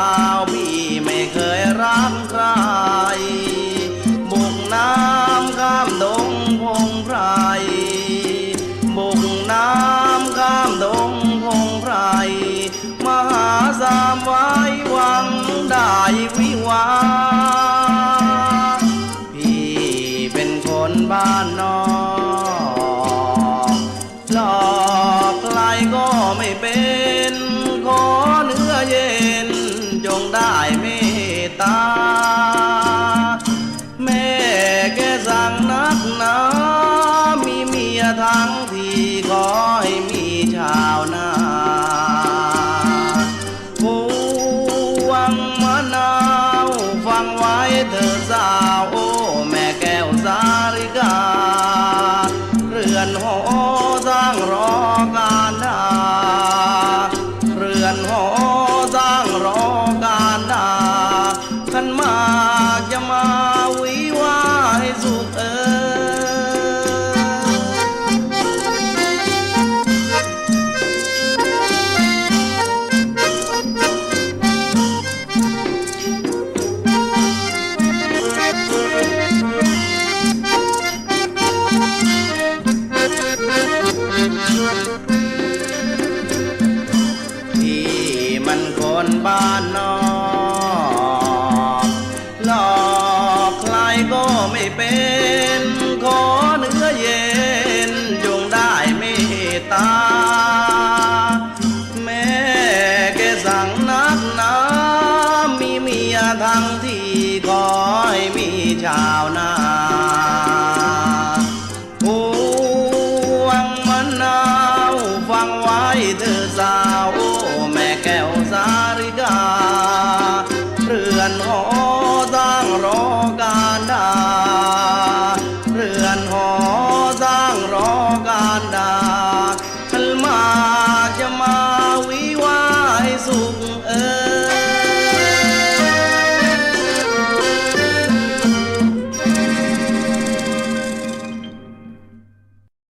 tchau. งได้เมตตา แม่แกสั่งนักหนามีเมียทั้งที่ขอให้มีชาวนาผู้วังมะนาวฟังไว้เธอสาวโอ้แม่แก้วสาริกา เรือนหอสร้างรอกา ที่มันคนบ้านนอกหลอกใครก็ไม่เป็นขอเนื้อเย็นจงได้เมตตา แม่แกสั่งนักหนามีเมียทั้งที่คอยมีชาวนา นาวฟังไว้เธอสาว